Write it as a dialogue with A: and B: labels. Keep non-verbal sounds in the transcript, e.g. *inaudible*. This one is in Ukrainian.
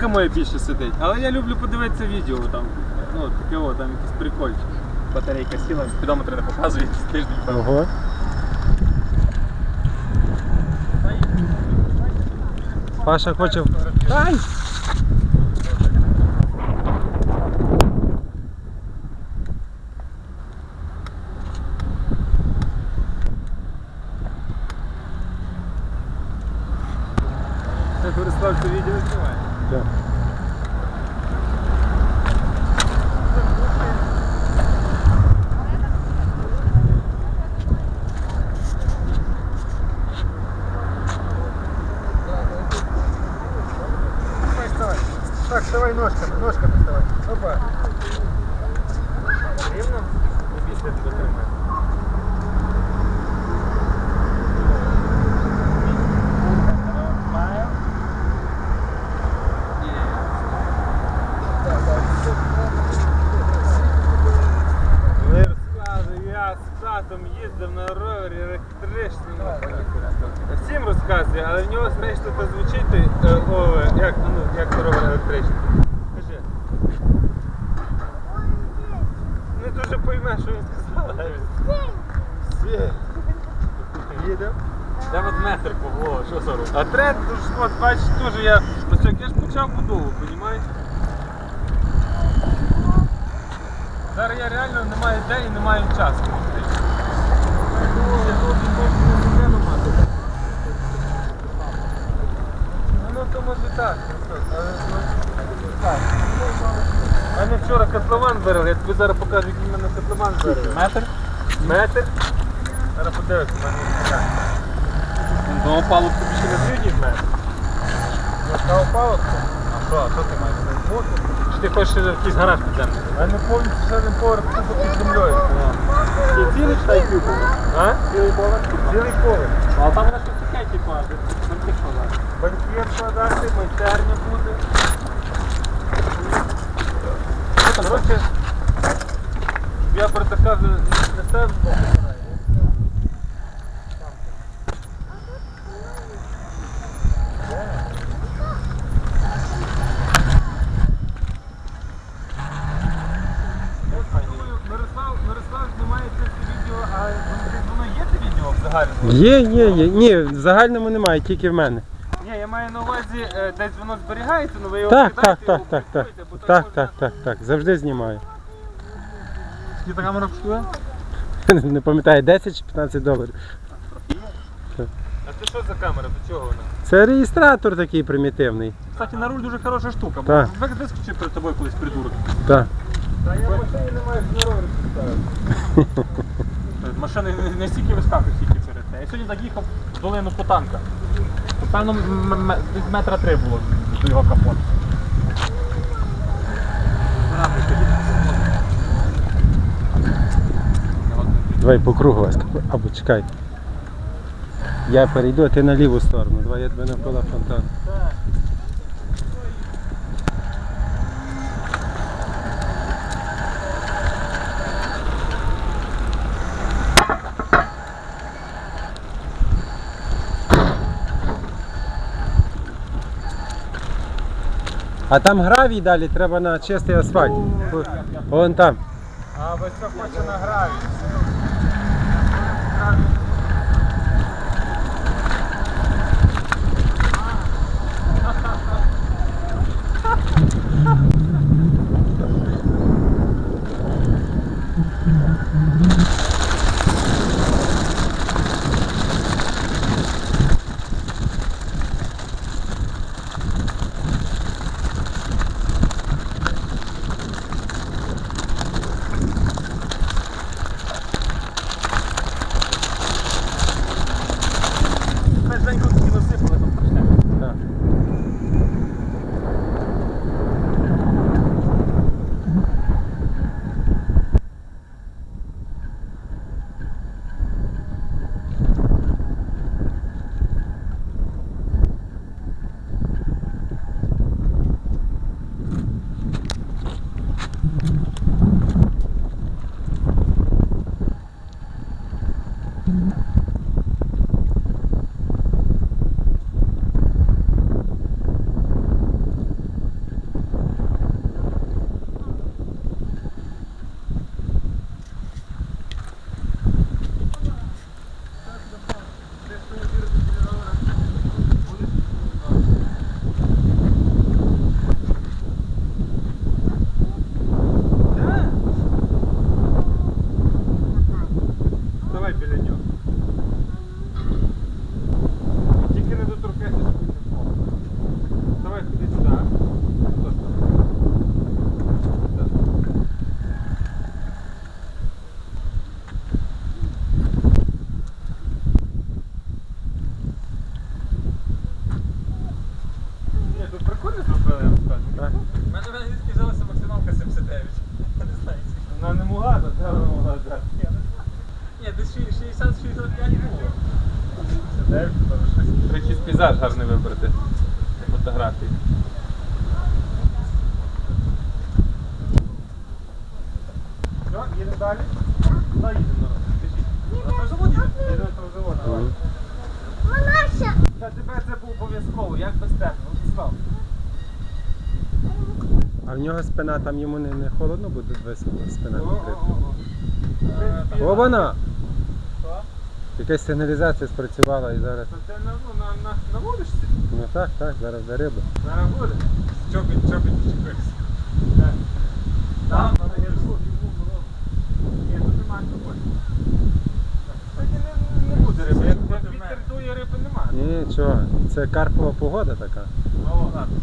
A: Ка моя більше сидить. Але я люблю подивитися відео там. Ну, таке о, там якийсь прикольчик. Батарейка сіла, спідометри не показує тиждень.
B: Ого. Паша хоче. Ай!
A: Це Борислав це відео знімає.
B: Так.
A: Давай, вставай. Так, вставай ножками, ножками вставай. Опа. Рівно? Після тебе тримай. Не розказуй, я з татом їздив на ровері електричному. Всім розказує, але в нього знаєш, що звучить той, е, о, як, ну, як на ровер електричний. Кажи. Не дуже пойме, що він сказав. але він- Світ. Їдемо? Де от метр Павло, що сорок? А трет, то ж, от, бачиш, теж я, ну що, я ж почав будову, розумієш? Зараз я реально не маю де і не маю часу. Ну то може так, але ну, так. А ми вчора котлован берели, я тобі зараз покажу, який в мене котлован берели. Метр? Метр. Зараз подивишся, в мене є така. До опалубку більше не зрідні метр. Яка опалубка? А що, а що ти маєш на? Чи ти хочеш ще якийсь гараж підземний? А не повністю ще один поверх тупо під землею. І цілий чи тай А? Цілий поверх? Цілий поверх. А там вона щось таке, ти? Банкет складати, майстерня буде. Коротше, я про таке вже не став. Мирослав, Мирослав знімає це відео, а воно є це відео взагалі?
B: Є, є, є. Ні, в загальному немає, тільки в мене.
A: Ні, я маю на увазі, е, десь воно зберігається, але ви його
B: Так, так,
A: кидаєте,
B: так,
A: його
B: так, так.
A: публікуєте, бо так
B: Так, так, так, так. Завжди знімаю.
A: Скільки така камера коштує? *laughs*
B: Не пам'ятаю, 10 чи 15 доларів.
A: А це що за камера? До чого вона?
B: Це реєстратор такий примітивний.
A: Кстати, на руль дуже хороша штука,
B: Так.
A: бо диск чи перед тобою колись придурок.
B: Так.
A: Та я в машині не маю на ровер Машини не- не стільки вискакують, стільки перед сьогодні так в долину Потанка. Певно, метра три було до його капоту.
B: Давай по кругу вас. Або чекай. Я перейду, а ти на ліву сторону. Давай я тебе навколо фонтану. А там гравій далі, треба на чистий асфальт. Вон там.
A: А ви хоче на граві?
C: 365 було.
A: Це пейзаж гарний вибрати. Фотографії. Все,
B: А в нього спина там йому не, не холодно буде високо спина відкрита.
A: Обана!
B: Якась сигналізація спрацювала і зараз.
A: Та це на, ну, на, на, на вулиці.
B: Ну так, так, зараз де риба.
A: Зараз буде.
C: Чобіт, чобіт чекайся.
A: Так. Там, на гіршу, Ні, тут немає такої. Сьогодні не, не буде риби. Як вітер дує, риби немає.
B: Ні, чого, це карпова погода така.
A: О, ладно.